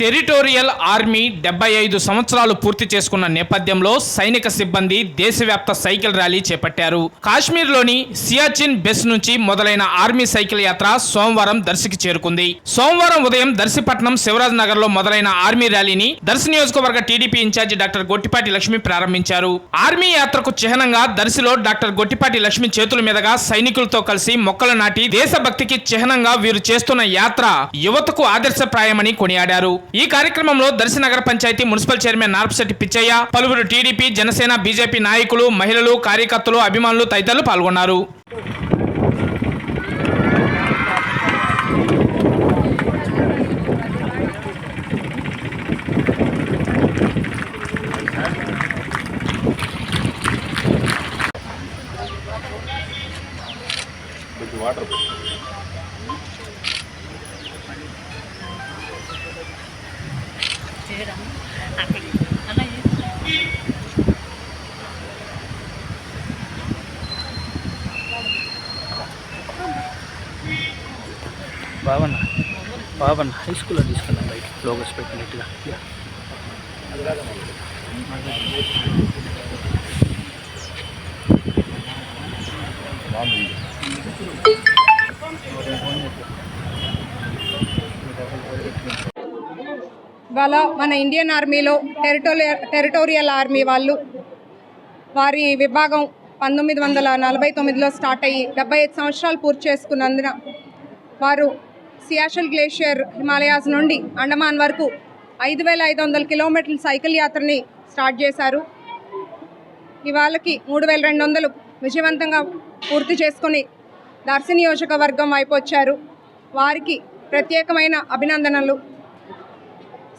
Territorial army డెబ్బై ఐదు సంవత్సరాలు పూర్తి చేసుకున్న నేపథ్యంలో సైనిక సిబ్బంది దేశవ్యాప్త సైకిల్ ర్యాలీ చేపట్టారు. కాశ్మీర్లోని సియాచిన్ బెస్ నుంచి మొదలైన ఆర్మీ సైకిల్ యాత్ర సోమవారం దర్శికి చేరుకుంది. సోమవారం ఉదయం దర్శిపట్నం శివరాజ్ నగర్లో మొదలైన ఆర్మీ ర్యాలీని దర్శి నియోజకవర్గ TDP incharge doctor Gottipati Lakshmi ప్రారంభించారు. ఆర్మీ యాత్రకు చిహ్నంగా దర్శిలో డాక్టర్ గొట్టిపాటి లక్ష్మి చేతుల మీదుగా సైనికులతో కలిసి మొక్కలు నాటి దేశభక్తికి చిహ్నంగా వీరు చేస్తున్న యాత్ర యువతకు ఆదర్శప్రాయమని కొనియాడారు. ఈ కార్యక్రమంలో దర్శి నగర పంచాయతీ మున్సిపల్ చైర్మన్ నార్పశెట్టి పిచ్చయ్య పలువురు టీడీపీ జనసేన బీజేపీ నాయకులు మహిళలు కార్యకర్తలు అభిమానులు తదితరులు పాల్గొన్నారు. బాబన్న బావన్న హై స్కూల్లో తీసుకున్నాం బయట లోగస్ పెట్టినట్టుగా ఇవాళ మన ఇండియన్ ఆర్మీలో టెరిటోరియల్ టెరిటోరియల్ ఆర్మీ వాళ్ళు వారి విభాగం పంతొమ్మిది వందల నలభై తొమ్మిదిలో స్టార్ట్ అయ్యి డెబ్బై ఐదు సంవత్సరాలు పూర్తి చేసుకున్నందున వారు సియాషల్ గ్లేషియర్ హిమాలయాస్ నుండి అండమాన్ వరకు ఐదు వేల ఐదు వందల కిలోమీటర్ల సైకిల్ యాత్రని స్టార్ట్ చేశారు. ఇవాళకి మూడు వేల రెండు వందలు విజయవంతంగా పూర్తి చేసుకుని దర్శి నియోజకవర్గం వైపు వచ్చారు. వారికి ప్రత్యేకమైన అభినందనలు.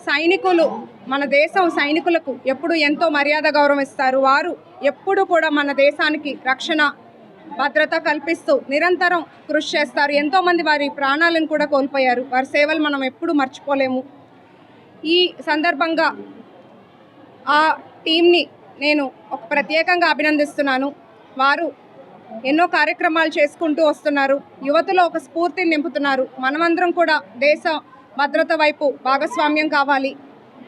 సైనికులు మన దేశం సైనికులకు ఎప్పుడు ఎంతో మర్యాద గౌరవం ఇస్తారు వారు ఎప్పుడు కూడా మన దేశానికి రక్షణ భద్రత కల్పిస్తూ నిరంతరం కృషి చేస్తారు. ఎంతోమంది వారి ప్రాణాలను కూడా కోల్పోయారు. వారి సేవలు మనం ఎప్పుడు మర్చిపోలేము. ఈ సందర్భంగా ఆ టీంని నేను ఒక ప్రత్యేకంగా అభినందిస్తున్నాను. వారు ఎన్నో కార్యక్రమాలు చేసుకుంటూ వస్తున్నారు. యువతలో ఒక స్ఫూర్తిని నింపుతున్నారు. మనమందరం కూడా దేశ భద్రత వైపు భాగస్వామ్యం కావాలి.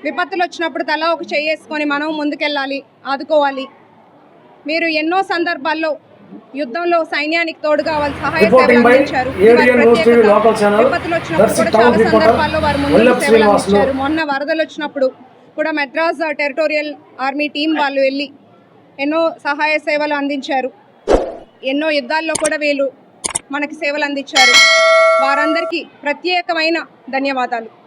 విపత్తులు వచ్చినప్పుడు తలా ఒక చేసుకొని మనం ముందుకెళ్ళాలి ఆదుకోవాలి. మీరు ఎన్నో సందర్భాల్లో యుద్ధంలో సైన్యానికి తోడుగా వాళ్ళు సహాయ సేవలు అందించారు. విపత్తులు వచ్చినప్పుడు కూడా చాలా సందర్భాల్లో వారు ముందు సేవలు. అందించారు. మొన్న వరదలు వచ్చినప్పుడు కూడా మెడ్రాస్ టెరిటోరియల్ ఆర్మీ టీం వాళ్ళు వెళ్ళి ఎన్నో సహాయ సేవలు అందించారు. ఎన్నో యుద్ధాల్లో కూడా వీళ్ళు మనకి సేవలు అందించారు. వారందరికీ ప్రత్యేకమైన ధన్యవాదాలు.